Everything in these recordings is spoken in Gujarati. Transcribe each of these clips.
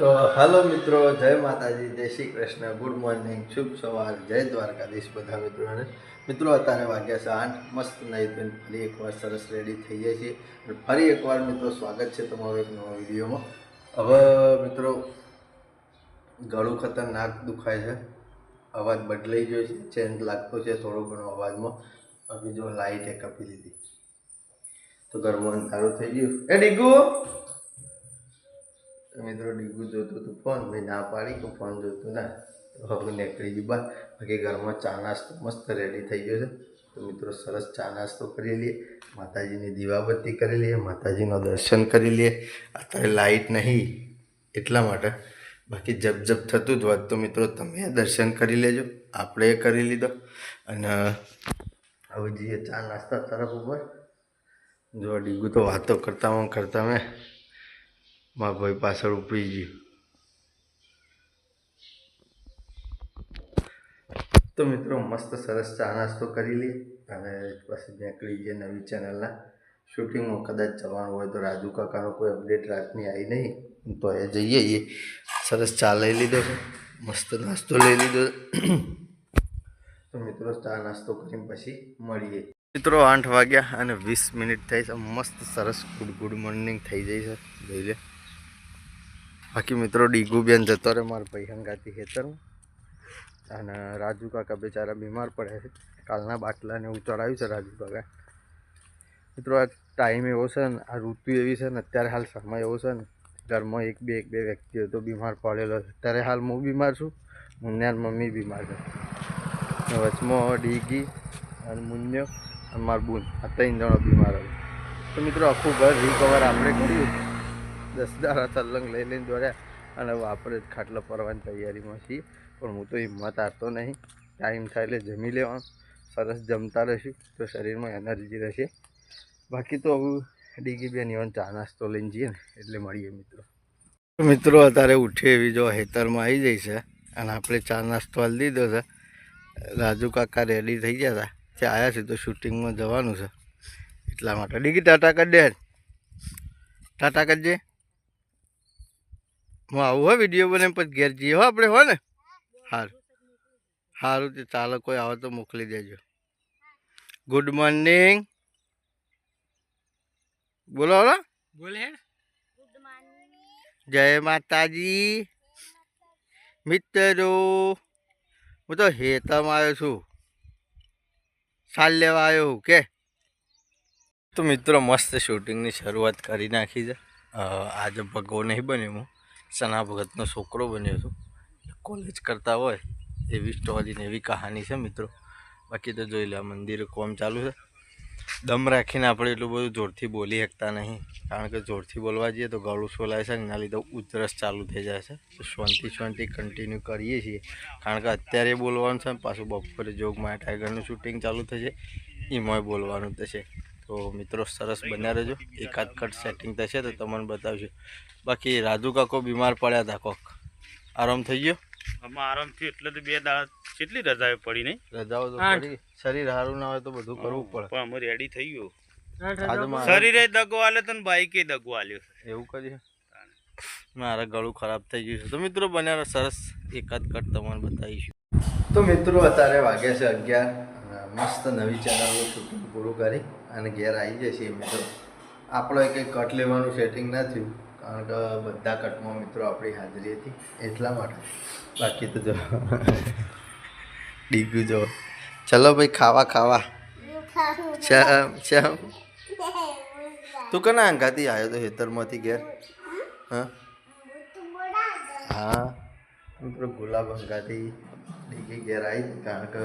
તો હાલો મિત્રો, જય માતાજી, જય શ્રી કૃષ્ણ. ગુડ મોર્નિંગ શુભ સવાર. જય દ્વારકાધીશ બધા મિત્રોને. મિત્રો, અત્યારે વાગ્યા છે આઠ. મસ્ત નહીં ફરી એકવાર સરસ રેડી થઈ જાય છે અને ફરી એકવાર મિત્રો, સ્વાગત છે તમારો એક નવા વિડીયોમાં. હવે મિત્રો, ગળું ખતરનાક દુખાય છે. અવાજ બદલાઈ ગયો છે. ચેન્જ લાગતો છે થોડો ઘણો અવાજમાં. બાકી જો લાઇટ એ કપી લીધી તો ઘરમાં અંધારું થઈ ગયું. એ ડીગુ મિત્રો ડીગું જોતું હતું. ફોન મેં ના પાડી તો ફોન જોતું ના. તો હવે નીકળી ગયું. બહાર બાકી ઘરમાં ચા નાસ્તો મસ્ત રેડી થઈ ગયો છે. તો મિત્રો સરસ ચા નાસ્તો કરી લઈએ. માતાજીની દીવાબત્તી કરી લઈએ. માતાજીનો દર્શન કરી લઈએ. અત્યારે લાઇટ નહીં. એટલા માટે. બાકી જપ જપ થતું જ હોત તો મિત્રો તમે દર્શન કરી લેજો. આપણે કરી લીધો. અને હવે જઈએ ચા નાસ્તા તરફ ઉપર. જો ડીગુ તો વાતો કરતા કરતા મેં. મારા ભાઈ પાછળ ઉપડી ગયું. તો મિત્રો, મસ્ત સરસ ચા નાસ્તો કરી લઈએ. અને પછી નીકળી જઈએ નવી ચેનલના. શૂટિંગમાં કદાચ જવાનું હોય તો રાજુ કાકાનો કોઈ અપડેટ રાતની આવી નહીં. તો એ જઈએ એ સરસ ચા લઈ લીધો મસ્ત નાસ્તો લઈ લીધો તો મિત્રો, ચા નાસ્તો કરીને પછી મળીએ. મિત્રો, આઠ વાગ્યા અને વીસ મિનિટ થઈ છે. મસ્ત સરસ ગુડ ગુડ મોર્નિંગ થઈ જાય છે. જોઈ લે. બાકી મિત્રો ડીગુબેન જતો રહે મારા ભાઈ હંગાતી અને રાજુ કાકા બેચારા બીમાર પડે છે. કાલના બાટલાને એવું ચડાવ્યું છે રાજુ કાકા. મિત્રો આ ટાઈમ એવો છે ને, આ ઋતુ એવી છે ને, અત્યારે હાલ સમય એવો છે ને, ઘરમાં એક બે એક બે વ્યક્તિઓ તો બીમાર પડેલો છે. અત્યારે હાલ હું બીમાર છું મુન્યાર મમ્મી બીમાર છે. વચમાં ડીગી અને મુન્યો અને મારું બૂન, આ ત્રણ જણો બીમાર હતો તો મિત્રો આખું ઘર રિકવર આપણે કર્યું. દસ દારા તલંગ લઈ લઈને દોડ્યા અને આપણે જ ખાટલો પરવાની તૈયારીમાં છીએ. પણ હું તો હિંમત હારતો નહીં. ટાઈમ થાય એટલે જમી લેવાનું. સરસ જમતા રહીશું. તો શરીરમાં એનર્જી રહેશે. બાકી તો હવે ડીગી બેન ઇવન ચા નાસ્તો લઈને જઈએ ને, એટલે મળીએ મિત્રો. તો મિત્રો, અત્યારે ઉઠે એવી જો હેતરમાં આવી જઈ છે. અને આપણે ચા નાસ્તો હાલ દીધો છે. રાજુ કાકા રેડી થઈ ગયા હતા. ત્યાં આવ્યા છે તો શૂટિંગમાં જવાનું છે. એટલા માટે. ડીગી, ટાટા કરી દે. ટાટા કરજે. હું આવું હોય વીડિયો બને પછી ઘેર જઈએ હો આપણે હો ને? સારું સારું તે ચાલો કોઈ આવે તો મોકલી દેજો. ગુડ મોર્નિંગ બોલો હલો બોલે જય માતાજી. મિત્રો હું તો હેતમ આવ્યો છું. સાલ લેવા આવ્યો હું કે? તો મિત્રો મસ્ત શૂટિંગની શરૂઆત કરી નાખી છે. આજે ભગવો નહીં બન્યો હું. સના ભગતનો છોકરો બન્યો છું કોલેજ કરતા હોય એવી સ્ટોરી ને એવી કહાની છે મિત્રો. બાકી તો જોઈ લે, આ મંદિરે કોમ ચાલુ છે. દમ રાખીને આપણે એટલું બધું જોરથી બોલી શકતા નહીં. કારણ કે જોરથી બોલવા જઈએ તો ગળું સોલાય છે એના લીધે ઉધરસ ચાલુ થઈ જાય છે. તો શાંતિ શાંતિ કન્ટિન્યુ કરીએ છીએ. કારણ કે અત્યારે બોલવાનું છે પાછું બપોરે જોગમાં ટાઈગરનું શૂટિંગ ચાલુ થશે. એમાંય બોલવાનું થશે. તો મિત્રો સરસ બન્યા રહેજો. એકાદ કટ સેટિંગ થશે તો તમને બતાવશું. બાકી રાજુ કાકો બીમાર પડ્યા હતા કોક. આરામ થઈ ગયો? આમાં આરામ થયો એટલે તો બે દાડા કેટલી રજાઓ પડી નહીં. રજાઓ તો પડી. શરીર સારું ના હોય તો બધું કરવું પડે. પણ અમે રેડી થઈ ગયો. શરીરે દગો આલે તો ને બાઈકે દગો આલ્યો. એવું કરીએ. મારા ગળું ખરાબ થઈ ગયું છે. તો મિત્રો બન્યા સરસ. એકાદ કટ તમને બતાવીશું. તો મિત્રો અત્યારે વાગ્યા છે અગિયાર. મસ્ત નવી ચેનલનું શૂટિંગ પૂરું કરી અને ઘેર આવી જાય છે મિત્રો. આપણે કંઈ કટ લેવાનું સેટિંગ ના થયું કારણ કે બધા કટમાં મિત્રો આપણી હાજરી હતી એટલા માટે. બાકી તો જો ડીગું જો. ચલો ભાઈ ખાવા ખાવા. તું કના અંગાથી આવ્યો તો હેતરમાંથી ઘેર? હા? હા? મિત્રો ગુલાબ અંગાથી ડીગી ઘેર આવી કારણ કે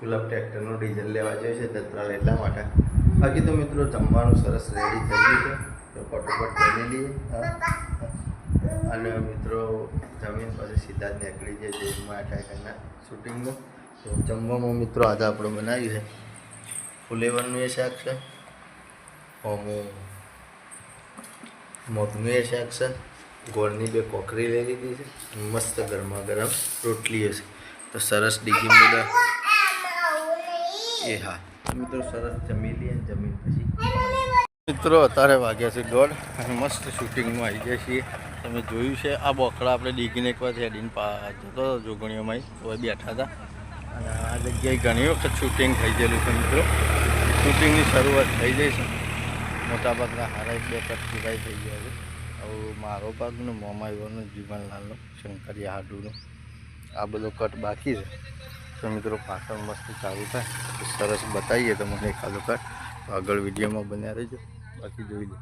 ગુલાબ ટ્રેક્ટરનું ડીઝલ લેવા જોઈએ છે દત્રાલ એટલા માટે. બાકી તો મિત્રો જમવાનું સરસ રેડી થઈ ગયું છે. તો ફટોફટ જમી લઈએ. અને મિત્રો જમીન પછી સીધા જ નીકળી જાય જેમાં ટાઈગરના શૂટિંગમાં તો જમવામાં મિત્રો આજે આપણે બનાવ્યું છે ફુલેવરનું એ શાક છે. ઓમું મગનું એ શાક છે. ગોળની બે કોકરી લઈ લીધી છે મસ્ત ગરમા ગરમ રોટલીઓ છે તો સરસ ડીગી બધા એ હા. મિત્રો સરસ જમી લઈએ જમી જમીન પછી. મિત્રો અત્યારે વાગ્યા છે દોઢ અને મસ્ત શૂટિંગમાં આવી ગયા છીએ. તમે જોયું છે આ બોકડા આપણે ડીગીને એકવાર હેડીને જતો હતો જોગણીઓમાં તો બેઠા હતા. અને આ જગ્યાએ ઘણી વખત શૂટિંગ થઈ ગયેલું છે મિત્રો. શૂટિંગની શરૂઆત થઈ જાય છે. મોટાભાગના હારા બે કટકીભાઈ થઈ ગયા છે. હવે મારો ભાગનો મોમાઈઓનો જીવનલાલનો શંકરિયા હાડુનો આ બધો કટ બાકી છે. તો મિત્રો પાછળ મસ્ત ચાલુ થાય. સરસ બતાવીએ તમને મને એકાદો તો આગળ વિડીયોમાં બન્યા રહેજો. બાકી જોઈ લો.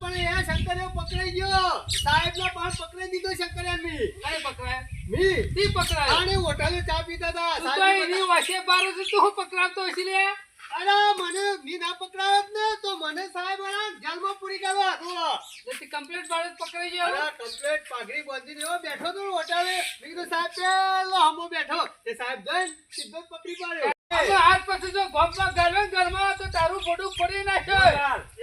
પણ એ શંકરિયો પકડાઈ ગયો. સાહેબ નો પણ પકડાઈ દીધો શંકરિયા મી કઈ પકડાય? મી? તી પકડાય? આને હોટલે ચા પીતા હતા. તું સાહેબ બાર છે પકડાવતો હશે લે અરે મને મી ના પકડાયો ને તો મને સાહેબ વાળા જેલમાં પૂરી કરવા હતો. જેથી કમ્પ્લીટ બાળ પકડાઈ ગયો. અરે કમ્પ્લેટ પાઘડી બાંધીને એવો બેઠો તો હોટલે. મેં કીધું સાહેબ પેલો હમો બેઠો. એ સાહેબ જઈને સીધો પકડી પાડ્યો. આપણે હાથ પછી જો ગોમમાં ગરમે ગરમાં તો તારું ફોટું ફરી નાખ્યો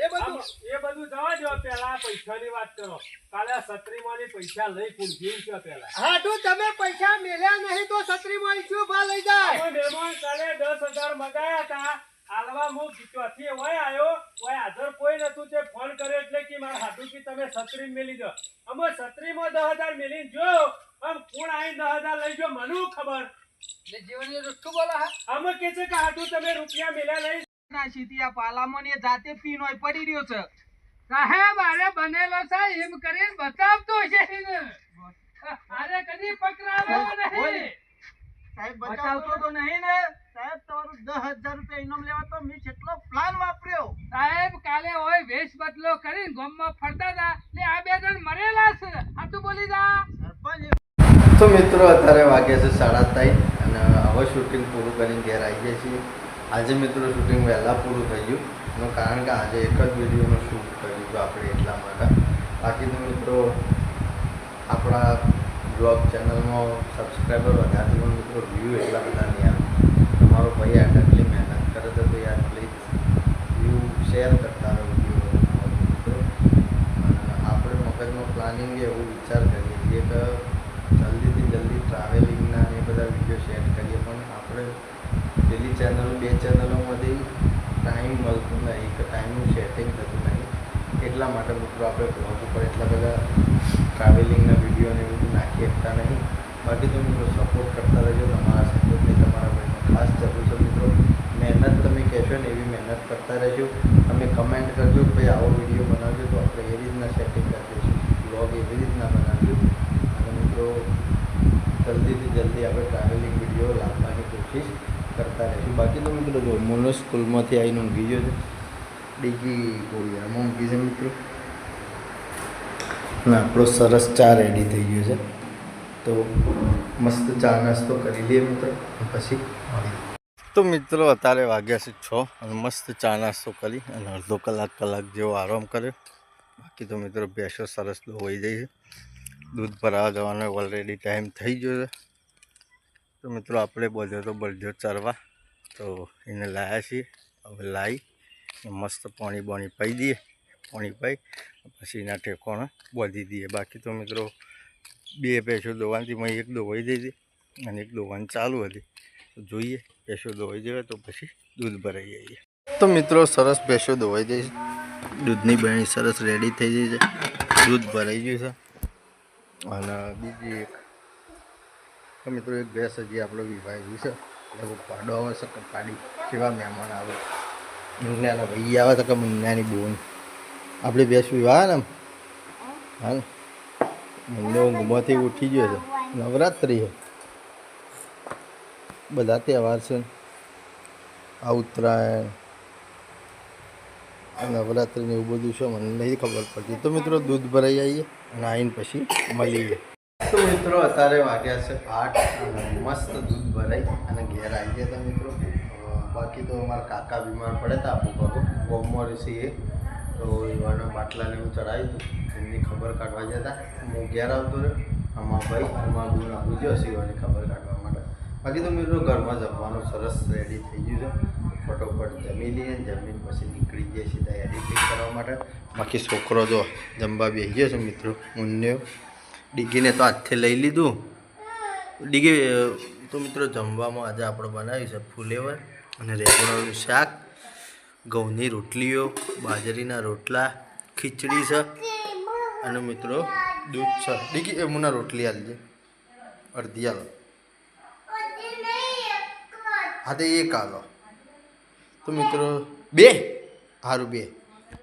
એ બધું. એ બધું જવા દો પેલા પૈસાની વાત કરો. કાલે સત્રીમાંથી પૈસા લઈ કુંભી છે પેલા હાટુ તમે પૈસા મેલ્યા નહીં તો છત્રી મારી શું ભા લઈ જાય? મહેમાન કાલે દસ હજાર મગાયા હતા. હાલવા હું ચોથી હોય આયો. હોય હાજર કોઈ નતું તે ફોન કર્યો એટલે કે મારા હાથું કે તમે છત્રી મેલી દો. અમે સત્રીમાં દસ હજાર મેલી જો આમ કોણ આવીને દસ હજાર લઈ ગયો મને હું ખબર જીવન રૂઠું બોલા હા? અમે કે છે કે હાથું તમે રૂપિયા મેલ્યા નહીં ના સીતિયા પાલામાં ને જાતે પીનોય પડી રહ્યો છે. સાહેબ અરે બનેલો છે એમ કરીને બતાવતો છે અરે કદી પકડાવે નહીં. સાહેબ બતાવતો તો નહીં ને. સાહેબ તમારું દસ હજાર રૂપિયા ઇનામ લેવા તો મેં કેટલો પ્લાન વાપર્યો. સાહેબ કાલે હોય વેશ બદલો કરીને ગોમમાં ફરતા હતા ને આ બે જણ મરેલા છે. આ તું બોલી જા સરપંચ તો મિત્રો અત્યારે વાગ્યા છે સાડા ત્રણ અને હવે શૂટિંગ પૂરું કરીને ઘેર આવી ગયા છીએ. આજે મિત્રો શૂટિંગ વહેલા પૂરું થઈ ગયું એનું કારણ કે આજે એક જ વિડીયોનું શૂટ કર્યું હતું આપણે એટલા માટે. બાકી તો મિત્રો આપણા બ્લોગ ચેનલમાં સબસ્ક્રાઈબર વધારે મિત્રો વ્યૂ એટલા બધા નહીં આવે. તમારો ભાઈ આટલી મહેનત કરે તો યાર પ્લીઝ વ્યૂ શેર કરતા રહો આપણે મગજમાં પ્લાનિંગ એવું વિચાર કરીએ છીએ કે જલ્દીથી જલ્દી ટ્રાવેલિંગના એ બધા વીડિયો શેર કરીએ, પણ આપણે પેલી ચેનલ બે ચેનલોમાંથી ટાઈમ મળતું નહીં, કે ટાઈમનું સેટિંગ થતું નહીં. એટલા માટે મિત્રો આપણે બ્લોગ ઉપર એટલા બધા ટ્રાવેલિંગના વિડીયોને એવું નાખી શકતા નહીં. બાકી તો મિત્રો સપોર્ટ કરતા રહેજો, તમારા સપોર્ટની તમારા ભાઈનો ખાસ જરૂર છે મિત્રો મહેનત તમે કહેશો ને એવી મહેનત કરતા રહેજો. તમે કમેન્ટ કરજો કે ભાઈ આવો વીડિયો બનાવજો તો આપણે એ રીતના સેટિંગ કરી દઈશું બ્લોગ એવી રીતના બનાવજો. અને મિત્રો, જલ્દીથી જલ્દી આપણે ટ્રાવેલિંગ વીડિયો લાવવાની કોશિશ કરતા રહીશું. બાકી તો મિત્રો જો મોનો સ્કૂલમાંથી આવીને ઊંઘી છે. ડીગી ગોળિયામાં ઊંઘી છે મિત્રો. અને આપણો સરસ ચા રેડી થઈ ગયો છે. તો મસ્ત ચા નાસ્તો કરી લઈએ મિત્રો. પછી મળીએ. તો મિત્રો, અત્યારે વાગ્યા છે છ અને મસ્ત ચા નાસ્તો કરી અને અડધો કલાક કલાક જેવો આરામ કર્યો. બાકી તો મિત્રો ભેંસો સરસ હોઈ જાય દૂધ ભરાવા જવાનો ઓલરેડી ટાઈમ થઈ ગયો છે. તો મિત્રો, આપણે બધો તો બળજો ચરવા. તો એને લાવ્યા છીએ. હવે લાવી મસ્ત પાણી બાણી પાઈ દઈએ. પાણી પાઈ પછી એના ઠેકોણા બોધી દઈએ. બાકી તો મિત્રો, બે ભેંસો દોવાનથી મેં એક દોવાઈ દીધી અને એક દોવાની ચાલુ હતી. જોઈએ, ભેંસો દોવાઈ જાય તો પછી દૂધ ભરાઈ જઈએ તો મિત્રો, સરસ ભેંસો દોવાઈ જાય છે. દૂધની બહેણી સરસ રેડી થઈ ગઈ છે. દૂધ ભરાઈ ગયું છે. અને બીજી એક, તો મિત્રો, એક ભેંસ હજી આપણો વિવાહ ગયું છે. એવો પાડો આવે છે કે પાડી કેવા મહેમાન આવે. મુન્યાના ભાઈ આવે તો કે મુન્યાની બોન આપણી ભેંસ વિવાહ ને હા ને? મુન્નો ઊંઘમાંથી ઉઠી ગયો છે. નવરાત્રિ છે. બધા તહેવાર છે. આ ઉત્તરાયણ નવરાત્રિ ને એવું બધું છે, મને નહીં ખબર પડતી. તો મિત્રો દૂધ ભરાઈ આવીએ અને આવીને પછી મળીએ. તો મિત્રો અત્યારે વાગ્યા છે આઠ. મસ્ત દૂધ ભરાઈ અને ઘેર આવી ગયા હતા મિત્રો. બાકી તો અમારા કાકા બીમાર પડે હતા આપણું બાબુ ગોમમાં એ. તો એવાના બાટલાને હું ચડાવ્યું હતું. એમની ખબર કાઢવા જતા હું ઘેર આવતો રહ્યો. આમાં ભાઈ, અમારા ગુણ આવું ગયો એવાની ખબર કાઢવા. બાકી તો મિત્રો ઘરમાં જમવાનું સરસ રેડી થઈ ગયું છે. ફટોફટ જમી લઈએ, જમીન પછી નીકળી જઈએ સીધા એડિટિંગ કરવા માટે. બાકી છોકરો જો જમવા બેસી ગયો છે મિત્રો, મુન્યો. ડીગીને તો હાથથી લઈ લીધું. ડીગી તો મિત્રો જમવામાં આજે આપણે બનાવ્યું છે ફુલેવર અને રેગુલરનું શાક, ઘઉંની રોટલીઓ, બાજરીના રોટલા, ખીચડી છે અને મિત્રો દૂધ છે. ડીગી, એ મુના રોટલી આલજે. અડધી આલો. હા તો એક આલો તો મિત્રો બે? સારું બે.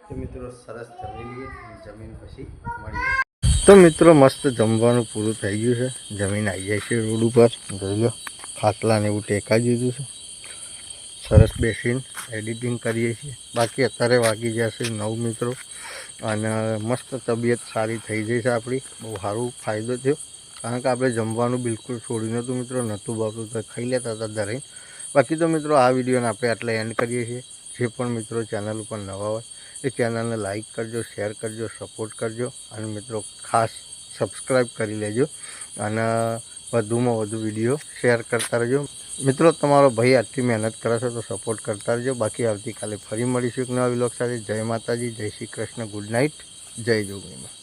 તો મિત્રો સરસ જમી લઈએ જમીન પછી મળીએ. તો મિત્રો મસ્ત જમવાનું પૂરું થઈ ગયું છે. જમીન આવી જાય છે રોડ ઉપર. જોઈ લો ખાટલાને એવું ટેકાઈ દીધું છે. સરસ બેસીને એડિટિંગ કરીએ છીએ. બાકી અત્યારે વાગી જશે નવ મિત્રો. અને મસ્ત તબિયત સારી થઈ જઈ છે આપણી. બહુ સારું ફાયદો થયો. કારણ કે આપણે જમવાનું બિલકુલ છોડી નહોતું મિત્રો. નહોતું ભાવતું તો ખાઈ લેતા હતા દરેક બાકી તો મિત્રો આ વિડીયોને આપણે આટલે એન્ડ કરીએ છીએ. જે પણ મિત્રો ચેનલ ઉપર નવા હોય, એ ચેનલને લાઇક કરજો શેર કરજો સપોર્ટ કરજો અને મિત્રો ખાસ સબસ્ક્રાઈબ કરી લેજો અને વધુમાં વધુ વીડિયો શેર કરતા રહેજો. મિત્રો તમારો ભાઈ આટલી મહેનત કરે છે તો સપોર્ટ કરતા રહેજો. બાકી આવતીકાલે ફરી મળીશું એક નવા વિલોક સાથે. જય માતાજી, જય શ્રી કૃષ્ણ ગુડ નાઇટ જય જોગણીમાં.